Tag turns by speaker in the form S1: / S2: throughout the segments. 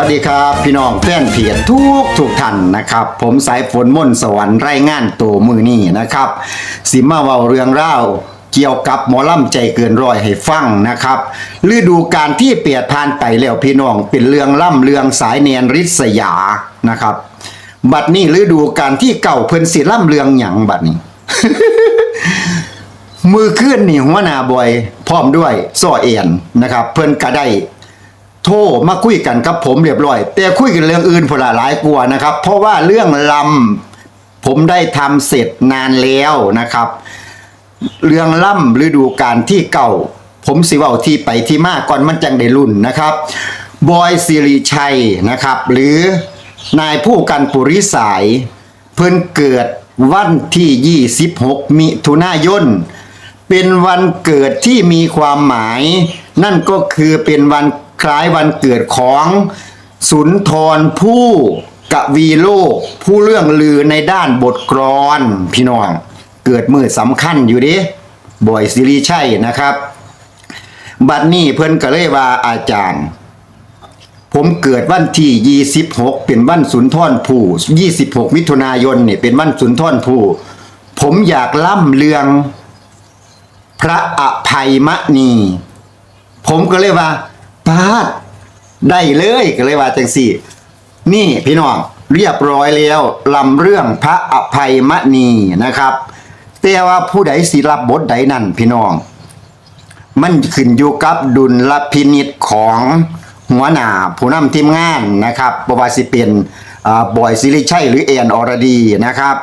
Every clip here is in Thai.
S1: วัสดีครับพี่น้องแฟนเพจทุกทุกท่านนะครับ ผมสายฝนม่นสวรรค์ไร่งานตัวมือนี่นะครับสิมาเว้าเรื่องเล่าวเกี่ยวกับหมอลำใจเกินร้อยให้ฟังนะครับฤดูการที่เปลี่ยนผ่านไปแล้วพี่น้องเป็นเรื่องล่ำเรื่องสายเนียนริษยานะครับ บัดนี้ฤดูการที่เก่าเพิ่นสิล่ำเรื่องหยังบัดนี้ มือขึ้นนี่หัวหน้าบอย พร้อมด้วยซ้อเอียนนะครับ เพิ่นก็ได้ โทรมาคุยกันกับผมเรียบร้อย แต่คุยกันเรื่องอื่นพละหลายกว่านะครับ เพราะว่าเรื่องลำผมได้ทำเสร็จนานแล้วนะครับ เรื่องล่ำฤดูการที่เก่า ผมสิว่าที่ไปที่มาก่อนมันจังได้รุ่นนะครับบอยสิริชัยนะครับ หรือนายผู้กันปุริสาย เพิ่นเกิดวันที่ 26 มิถุนายนเป็นวันเกิดที่มีความหมาย นั่นก็คือเป็นวัน คล้ายวันเกิดของสุนทรผู้กวีโลก ผู้เรื่องลือในด้านบทกลอนพี่น้อง เกิดมือสำคัญอยู่ดิบอยสิริชัยนะครับ บัดนี้เพิ่นก็เลยว่าอาจารย์ ผมเกิดวันที่ 26 เป็นวันสุนทรภู่26 มิถุนายนเนี่ยเป็นวันสุนทรภู่ผมอยากล่ำเรือง พระอภัยมณี ผมก็เลยว่า ปาดได้เลยก็เลยว่าจังสี่ นี่พี่น้องเรียบร้อยแล้วลำเรื่องพระอภัยมณีนะครับ แต่ว่าผู้ใดสิรับบทใดนั่นพี่น้อง มันขึ้นอยู่กับดุลพินิษของหัวหน้าผู้นำทีมงานนะครับบว่าสิเป็นบอยซิริชัยหรือเอ็นอรดีนะครับ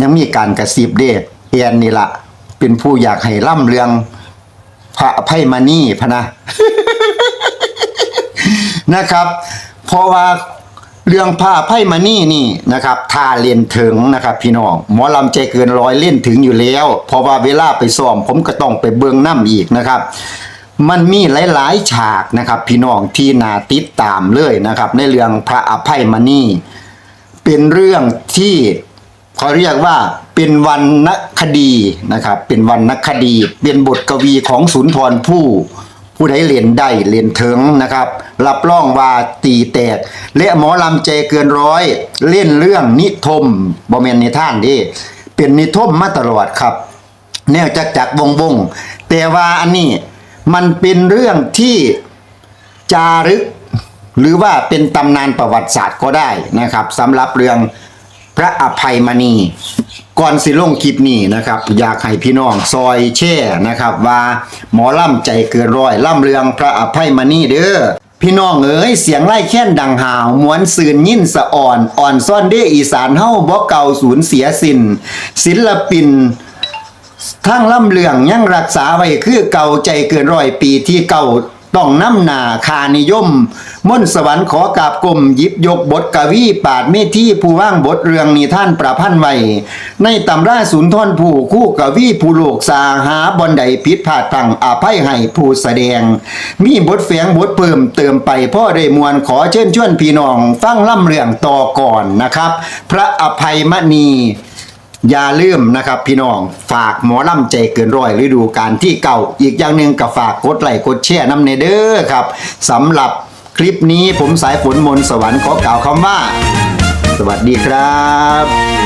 S1: ยังมีการกระซิบเด้เอ็นนี่ละเป็นผู้อยากให้ล่ำเรืองพระอภัยมณีพะนะ นะครับ เพราะว่าเรื่องผ้าไพ่มานี่นี่นะครับท่าเล่นถึงนะครับ พี่น้องหมอลำใจเกินร้อยเล่นถึงอยู่แล้วเพราะว่าเวลาไปซ้อมผมก็ต้องไปเบื้องน้ำอีกนะครับมันมีหลาย ๆ ฉากนะครับ พี่น้องที่นาติดตามเลยนะครับ ในเรื่องพระอภัยมณีเป็นเรื่องที่เขาเรียกว่าเป็นวรรณคดีนะครับ เป็นวรรณคดี เป็นบทกวีของสุนทรภู่ ผู้ใดเรียนได้เรียนถึงนะครับ รับรองว่าตีแตกและหมอลำใจเกินร้อย เล่นเรื่องนิทมบอมเมนนิท่านดิเป็นนิทมมาตลอดครับ แนวจักจักวงวงแต่ว่าอันนี้มันเป็นเรื่องที่จารึก หรือว่าเป็นตำนานประวัติศาสตร์ก็ได้นะครับสำหรับเรื่อง ระอภัยมณีก่อนสิลงคลิปนี้นะครับ อยากให้พี่น้องซอยแช่นะครับ ว่าหมอล่ำใจเกินร้อยล่ำเรืองพระอภัยมณีเด้อพี่น้องเอ๋ยเสียงไล่แค้นดังหาวมวนซืนยินสะอ่อน อ่อนซ่อนเด้อีสานเฮาบ่เก่าสูญเสียสินศิลปินทั้งล่ำเลืองยังรักษาไว้คือเก่าใจเกินร้อยปีที่เก่า ต้องน้ำหนาคานิยมมนสวรรค์ขอกราบกลมยิบยกบทกวีปาดเมที่ผู้ว่างบทเรืองนิท่านประพันธ์ไว้ ในตำราสุนทรผู้คู่กวีผู้โลกสาหาบอนใดผิดพลาดพังอาภัยให้ผู้แสดง มีบทแฝงบทเพิ่มเติมไปพ่อได้มวลขอเชิญชวนพี่น้อง ฟังล่ำเรื่องต่อก่อนนะครับ พระอภัยมณี อย่าลืมนะครับพี่น้องฝากหมอลำใจเกินร้อยฤดูการที่เก่าอีกอย่างหนึ่งก็ฝากกดไลค์กดแชร์น้ำเนเด้อครับสำหรับคลิปนี้ผมสายฝนมนต์สวรรค์ขอกล่าวคำว่า สวัสดีครับ